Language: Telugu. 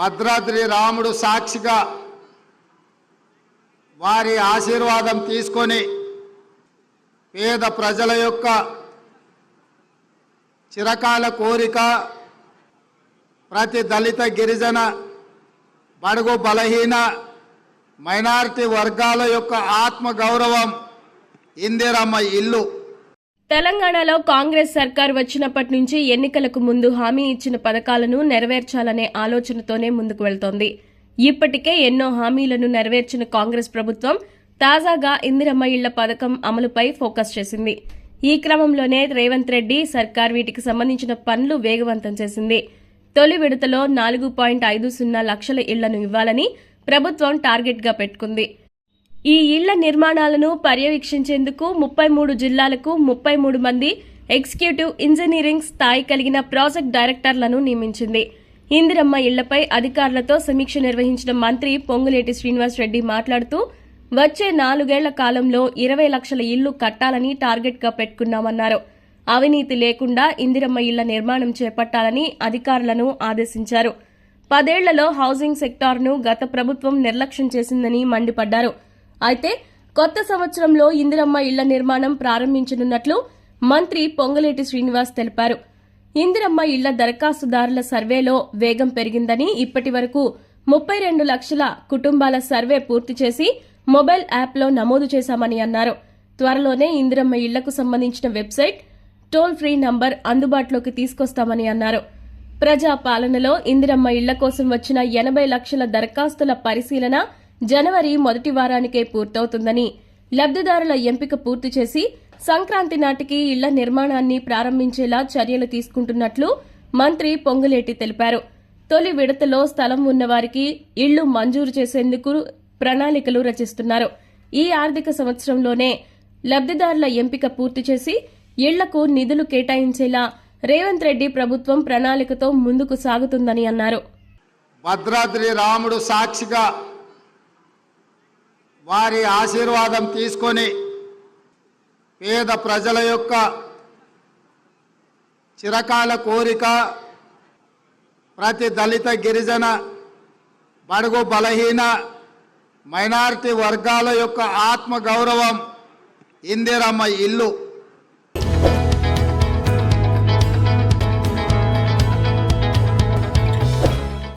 భద్రాద్రి రాముడు సాక్షిగా వారి ఆశీర్వాదం తీసుకొని పేద ప్రజల యొక్క చిరకాల కోరిక ప్రతి దళిత గిరిజన బడుగు బలహీన మైనారిటీ వర్గాల యొక్క ఆత్మ గౌరవం ఇందిరమ్మ ఇల్లు. తెలంగాణలో కాంగ్రెస్ సర్కార్ వచ్చినప్పటి నుంచి ఎన్నికలకు ముందు హామీ ఇచ్చిన పథకాలను నెరవేర్చాలనే ఆలోచనతోనే ముందుకు వెళ్తోంది. ఇప్పటికే ఎన్నో హామీలను నెరవేర్చిన కాంగ్రెస్ ప్రభుత్వం తాజాగా ఇందిరమ్మ ఇళ్ళ పథకం అమలుపై ఫోకస్ చేసింది. ఈ క్రమంలోనే రేవంత్ రెడ్డి సర్కార్ వీటికి సంబంధించిన పనులు వేగవంతం చేసింది. తొలి విడతలో నాలుగు పాయింట్ ఐదు సున్నా లక్షల ఇళ్ళను ఇవ్వాలని ప్రభుత్వం టార్గెట్గా పెట్టుకుంది. ఈ ఇళ్ళ నిర్మాణాలను పర్యవేక్షించేందుకు ముప్పై మూడు జిల్లాలకు ముప్పై మూడు మంది ఎగ్జిక్యూటివ్ ఇంజనీరింగ్ స్థాయి కలిగిన ప్రాజెక్ట్ డైరెక్టర్లను నియమించింది. ఇందిరమ్మ ఇళ్ళపై అధికారులతో సమీక్ష నిర్వహించిన మంత్రి పొంగులేటి శ్రీనివాసరెడ్డి మాట్లాడుతూ వచ్చే నాలుగేళ్ళ కాలంలో ఇరవై లక్షల ఇళ్ళు కట్టాలని టార్గెట్గా పెట్టుకున్నామన్నారు. అవినీతి లేకుండా ఇందిరమ్మ ఇళ్ళ నిర్మాణం చేపట్టాలని అధికారులను ఆదేశించారు. పదేళ్ళలో హౌసింగ్ సెక్టార్ను గత ప్రభుత్వం నిర్లక్ష్యం చేసిందని మండిపడ్డారు. అయితే కొత్త సంవత్సరంలో ఇందిరమ్మ ఇళ్ళ నిర్మాణం ప్రారంభించనున్నట్లు మంత్రి పొంగలేటి శ్రీనివాస్ తెలిపారు. ఇందిరమ్మ ఇళ్ళ దరఖాస్తుదారుల సర్వేలో వేగం పెరిగిందని ఇప్పటి వరకు ముప్పై రెండు లక్షల కుటుంబాల సర్వే పూర్తి చేసి మొబైల్ యాప్లో నమోదు చేశామని అన్నారు. త్వరలోనే ఇందిరమ్మ ఇళ్ళకు సంబంధించిన వెబ్సైట్ టోల్ ఫ్రీ నంబర్ అందుబాటులోకి తీసుకొస్తామని అన్నారు. ప్రజా పాలనలో ఇందిరమ్మ ఇళ్ళ కోసం వచ్చిన ఎనభై లక్షల దరఖాస్తుల పరిశీలన జనవరి మొదటి వారానికే పూర్తవుతుందని లబ్దిదారుల ఎంపిక పూర్తి చేసి సంక్రాంతి నాటికి ఇళ్ళ నిర్మాణాన్ని ప్రారంభించేలా చర్యలు తీసుకుంటున్నట్లు మంత్రి పొంగులేటి తెలిపారు. తొలి విడతలో స్థలం ఉన్నవారికి ఇళ్ళు మంజూరు చేసేందుకు ప్రణాళికలు రచిస్తున్నారు. ఈ ఆర్థిక సంవత్సరంలోనే లబ్దిదారుల ఎంపిక పూర్తి చేసి ఇళ్ళకు నిధులు కేటాయించేలా రేవంత్ రెడ్డి ప్రభుత్వం ప్రణాళికతో ముందుకు సాగుతుందని అన్నారు. భద్రాద్రి రాముడు సాక్షిగా వారి ఆశీర్వాదం తీసుకొని పేద ప్రజల యొక్క చిరకాల కోరిక ప్రతి దళిత గిరిజన బడుగు బలహీన మైనారిటీ వర్గాల యొక్క ఆత్మ గౌరవం ఇందిరమ్మ ఇల్లు.